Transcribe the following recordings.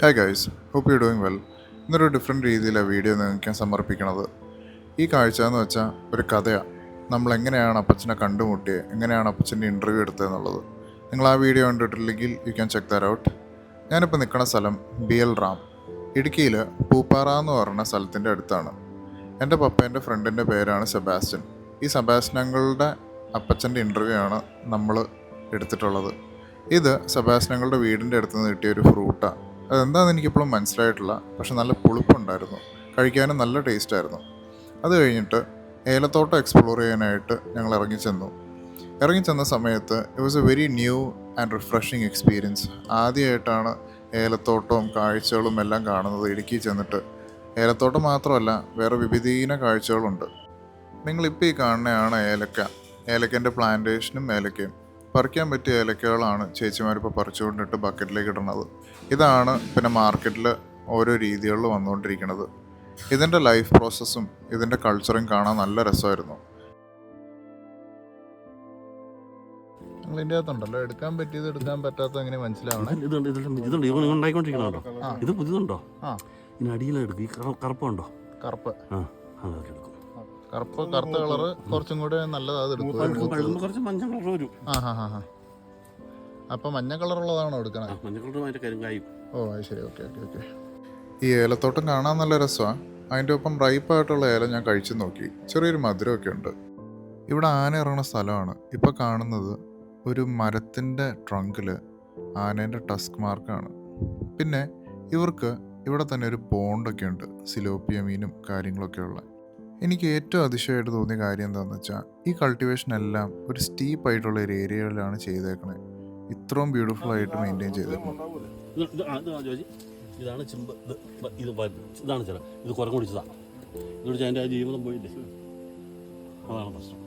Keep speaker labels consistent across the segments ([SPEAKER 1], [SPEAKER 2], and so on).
[SPEAKER 1] Hi guys hope you doing well ഇന്നൊരു different രീതിയിലാണ് video നിങ്ങൾക്ക് ഞാൻ സമർപ്പിക്കണത്. ഈ കാഴ്ച എന്ന് വെച്ചാൽ ഒരു കഥയാണ് നമ്മൾ എങ്ങനെയാണ് അപ്പച്ചനെ കണ്ടുമുട്ടിയത് എങ്ങനെയാണ് അപ്പച്ചന്റെ ഇന്റർവ്യൂ എടുത്തതെന്നുള്ളത് നിങ്ങൾ ആ വീഡിയോ കണ്ടിട്ടില്ലെങ്കിൽ you can check that out ഞാനിപ്പോൾ നിൽക്കുന്ന സ്ഥലം ബി എൽ റാം ഇടുക്കിയിൽ പൂപ്പാറ എന്ന് പറഞ്ഞ സ്ഥലത്തിന്റെ അടുത്താണ്. എന്റെ പപ്പേന്റെ ഫ്രണ്ടിന്റെ പേരാണ് സെബാസ്റ്റ്യൻ. ഈ സെബാസ്റ്റ്യങ്ങളുടെ അപ്പച്ചന്റെ ഇന്റർവ്യൂ ആണ് നമ്മൾ എടുത്തിട്ടുള്ളത്. ഇത് സെബാസ്റ്റ്യങ്ങളുടെ വീടിന്റെ അടുത്ത് നിന്ന് കിട്ടിയ ഒരു ഫ്രൂട്ടാണ് അതെന്താണെന്ന് എനിക്കിപ്പോഴും മനസ്സിലായിട്ടില്ല. പക്ഷെ നല്ല പുളിപ്പുണ്ടായിരുന്നു. കഴിക്കാനും നല്ല ടേസ്റ്റായിരുന്നു. അത് കഴിഞ്ഞിട്ട് ഏലത്തോട്ടം എക്സ്പ്ലോർ ചെയ്യാനായിട്ട് ഞങ്ങൾ ഇറങ്ങിച്ചെന്നു. ഇറങ്ങിച്ചെന്ന സമയത്ത് it was a very new and refreshing experience ആദ്യമായിട്ടാണ് ഏലത്തോട്ടവും കാഴ്ചകളും എല്ലാം കാണുന്നത് ഇടുക്കി ചെന്നിട്ട്. ഏലത്തോട്ടം മാത്രമല്ല വേറെ വിവിധീന കാഴ്ചകളുണ്ട്. നിങ്ങളിപ്പോൾ ഈ കാണുന്നതാണ് ഏലക്ക. ഏലക്കന്റെ പ്ലാന്റേഷനും ഏലക്കയും. പറിക്കാൻ പറ്റിയ ഏലക്കകളാണ് ചേച്ചിമാരിപ്പോൾ പറിച്ചുകൊണ്ടിട്ട് ബക്കറ്റിലേക്ക് ഇടുന്നത്. ഇതാണ് പിന്നെ മാർക്കറ്റിൽ ഓരോ രീതികളിൽ വന്നുകൊണ്ടിരിക്കുന്നത്. ഇതിന്റെ ലൈഫ് പ്രോസസ്സും ഇതിന്റെ കൾച്ചറും കാണാൻ നല്ല രസമായിരുന്നു. അകത്തുണ്ടല്ലോ. എടുക്കാൻ പറ്റിയത് എടുക്കാൻ പറ്റാത്ത എങ്ങനെ മനസ്സിലാവണം?
[SPEAKER 2] ഇതുണ്ട് ഇതുണ്ട് ഇതുണ്ട്. ഇവൻ ഉണ്ടായിക്കൊണ്ടിരിക്കണോ ഇത് പുതിയതുണ്ടോ?
[SPEAKER 1] ആ.
[SPEAKER 2] ഇതിന് അടിയിലെടുക്കും. ഈ കറ- കറുപ്പുണ്ടോ?
[SPEAKER 1] കറുപ്പ്.
[SPEAKER 2] ആ അതെടുക്കും
[SPEAKER 1] കറുപ്പ് കറുത്ത കളറ് കുറച്ചും കൂടെ നല്ലത് അത്
[SPEAKER 2] കുറച്ച് മഞ്ഞ കളർ വരും.
[SPEAKER 1] ആ ഹാ ഹാ ഹാ. അപ്പം മഞ്ഞ കളറുള്ളതാണോ എടുക്കണേ?
[SPEAKER 2] മഞ്ഞ കളറുമായിട്ട് കരിങ്കായും
[SPEAKER 1] ഓ അത് ശരി. Okay okay okay. ഈ ഏലത്തോട്ടം കാണാൻ നല്ല രസമാണ് അതിന്റെ ഒപ്പം റൈപ്പായിട്ടുള്ള ഏല ഞാൻ കഴിച്ചു നോക്കി. ചെറിയൊരു മധുരമൊക്കെ ഉണ്ട്. ഇവിടെ ആന ഇറങ്ങുന്ന സ്ഥലമാണ്. ഇപ്പോൾ കാണുന്നത് ഒരു മരത്തിന്റെ ട്രങ്കിൽ ആനേന്റെ ടസ്ക് മാർക്കാണ് പിന്നെ ഇവർക്ക് ഇവിടെ തന്നെ ഒരു പോണ്ടൊക്കെ ഉണ്ട്. സിലോപ്പിയ മീനും കാര്യങ്ങളൊക്കെ ഉള്ള. എനിക്ക് ഏറ്റവും അതിശയമായിട്ട് തോന്നിയ കാര്യം എന്താണെന്ന് വെച്ചാൽ ഈ കൾട്ടിവേഷൻ എല്ലാം ഒരു സ്റ്റീപ്പ് ആയിട്ടുള്ള ഒരു ഏരിയകളിലാണ് ചെയ്തേക്കണേ. ഇത്രയും ബ്യൂട്ടിഫുൾ ആയിട്ട്
[SPEAKER 2] മെയിന്റെയിൻ ജോജി. ഇതാണ് ചിമ്പ്. ഇത് ഇതാണ് ചില ഇത് കുറേ കുടിച്ചതാണ് ഇത് കുടിച്ച് അതിന്റെ ആ ജീവിതം പോയില്ലേ? അതാണ് പ്രശ്നം.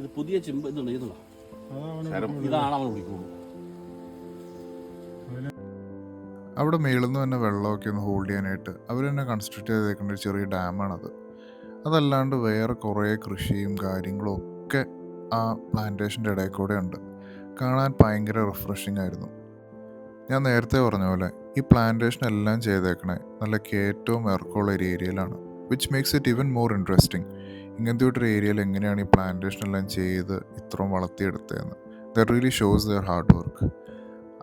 [SPEAKER 2] ഇത് പുതിയ ചിമ്പ് ഇതുണ്ട് ഇതുണ്ടോ?
[SPEAKER 3] അതാണ്
[SPEAKER 2] ഇതാണ് അവൻ കുടിക്കുള്ളൂ
[SPEAKER 1] അവിടെ മേളിൽ തന്നെ വെള്ളമൊക്കെ ഒന്ന് ഹോൾഡ് ചെയ്യാനായിട്ട് അവർ തന്നെ കൺസ്ട്രക്ട് ചെയ്തേക്കുന്ന ഒരു ചെറിയ ഡാമാണത് അതല്ലാണ്ട് വേറെ കുറേ കൃഷിയും കാര്യങ്ങളും ഒക്കെ ആ പ്ലാന്റേഷന്റെ ഇടയിൽ കൂടെ ഉണ്ട്. കാണാൻ ഭയങ്കര റിഫ്രഷിംഗ് ആയിരുന്നു. ഞാൻ നേരത്തെ പറഞ്ഞ പോലെ ഈ പ്ലാന്റേഷൻ എല്ലാം ചെയ്തേക്കണേ നല്ല കയറ്റവും ഇറക്കമുള്ള ഒരു ഏരിയയിലാണ് which makes it even more interesting ഇങ്ങനത്തെ ഒരു ഏരിയയിൽ എങ്ങനെയാണ് ഈ പ്ലാന്റേഷൻ എല്ലാം ചെയ്ത് ഇത്രയും വളർത്തിയെടുത്തതെന്ന്. That really shows their hard work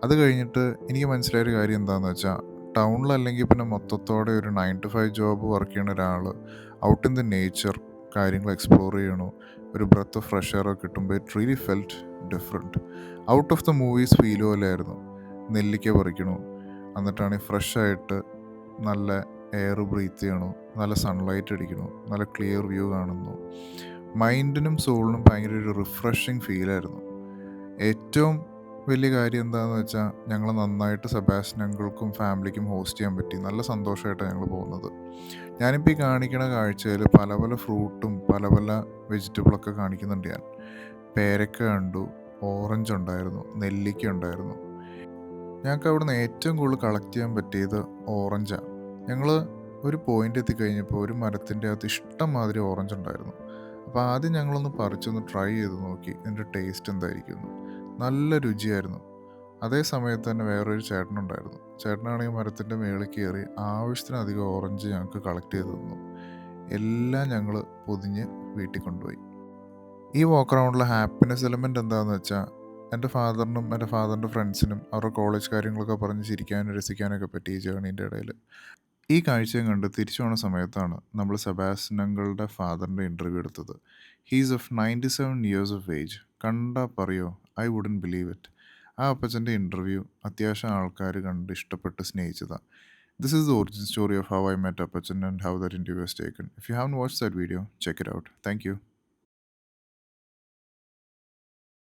[SPEAKER 1] അത് കഴിഞ്ഞിട്ട് എനിക്ക് മനസ്സിലായൊരു കാര്യം എന്താണെന്ന് വെച്ചാൽ ടൗണിലല്ലെങ്കിൽ പിന്നെ മൊത്തത്തോടെ ഒരു nine to five job work ചെയ്യുന്ന ഒരാൾ ഔട്ട് ഇൻ ദി നേച്ചർ കാര്യങ്ങൾ എക്സ്പ്ലോർ ചെയ്യണു. ഒരു ബ്രത്ത് ഓഫ് ഫ്രഷ് ഒക്കെ കിട്ടുമ്പോൾ it really felt different out of the movies feel പോലെയായിരുന്നു നെല്ലിക്ക പറിക്കണു. എന്നിട്ടാണ് ഫ്രഷ് ആയിട്ട് നല്ല എയർ ബ്രീത്ത് ചെയ്യണു. നല്ല സൺലൈറ്റ് അടിക്കണു. നല്ല ക്ലിയർ വ്യൂ കാണുന്നു. മൈൻഡിനും സോളിനും ഭയങ്കര ഒരു റിഫ്രഷിങ് ഫീലായിരുന്നു ഏറ്റവും വലിയ കാര്യം എന്താണെന്ന് വെച്ചാൽ ഞങ്ങൾ നന്നായിട്ട് സെബാസ്റ്റ്യൻ ഫാമിലിക്കും ഹോസ്റ്റ് ചെയ്യാൻ പറ്റി. നല്ല സന്തോഷമായിട്ടാണ് ഞങ്ങൾ പോകുന്നത്. ഞാനിപ്പോൾ ഈ കാണിക്കണ കാഴ്ചയിൽ പല പല ഫ്രൂട്ടും പല പല വെജിറ്റബിളൊക്കെ കാണിക്കുന്നുണ്ട് ഞാൻ. പേരക്ക കണ്ടു ഓറഞ്ച് ഉണ്ടായിരുന്നു നെല്ലിക്ക ഉണ്ടായിരുന്നു. ഞങ്ങൾക്ക് നിന്ന് ഏറ്റവും കൂടുതൽ കളക്ട് ചെയ്യാൻ പറ്റിയത് ഓറഞ്ചാണ് ഞങ്ങൾ ഒരു പോയിന്റ് എത്തിക്കഴിഞ്ഞപ്പോൾ ഒരു മരത്തിന്റെ അകത്ത് ഇഷ്ടം മാതിരി ഓറഞ്ച് ഉണ്ടായിരുന്നു. അപ്പോൾ ആദ്യം ഞങ്ങളൊന്ന് പറിച്ചൊന്ന് ട്രൈ ചെയ്ത് നോക്കി ഇതിന്റെ ടേസ്റ്റ് എന്തായിരിക്കും നല്ല രുചിയായിരുന്നു. അതേ സമയത്ത് തന്നെ വേറൊരു ചേട്ടനുണ്ടായിരുന്നു. ചേട്ടനാണെങ്കിൽ മരത്തിന്റെ മേളിൽ കയറി ആവശ്യത്തിനധികം ഓറഞ്ച് ഞങ്ങൾക്ക് കളക്ട് ചെയ്ത് തന്നു. എല്ലാം ഞങ്ങൾ പൊതിഞ്ഞ് വീട്ടിൽ കൊണ്ടുപോയി. ഈ വാക്ക് റൗണ്ടിലെ ഹാപ്പിനെസ് എലമെന്റ് എന്താണെന്ന് വെച്ചാൽ എന്റെ ഫാദറിനും എന്റെ ഫാദറിന്റെ ഫ്രണ്ട്സിനും അവരുടെ കോളേജ് കാര്യങ്ങളൊക്കെ പറഞ്ഞ് ചിരിക്കാനും രസിക്കാനൊക്കെ പറ്റി ഈ ജേണീന്റെ ഇടയിൽ ഈ കാഴ്ചയും കണ്ട് തിരിച്ചു പോണ സമയത്താണ് നമ്മൾ സെബാസ്റ്റ്യനങ്ങളുടെ ഫാദറിന്റെ ഇന്റർവ്യൂ എടുത്തത്. He's of ninety seven years of age കണ്ടാൽ പറയോ? ഐ വുഡൻ ബിലീവ് ഇറ്റ് ആ അപ്പച്ചന്റെ ഇന്റർവ്യൂ അത്യാവശ്യം ആൾക്കാർ കണ്ട് ഇഷ്ടപ്പെട്ട് സ്നേഹിച്ചതാണ് this is the origin story of how I met Appachan and how that interview taken if you have watch that video check it out thank you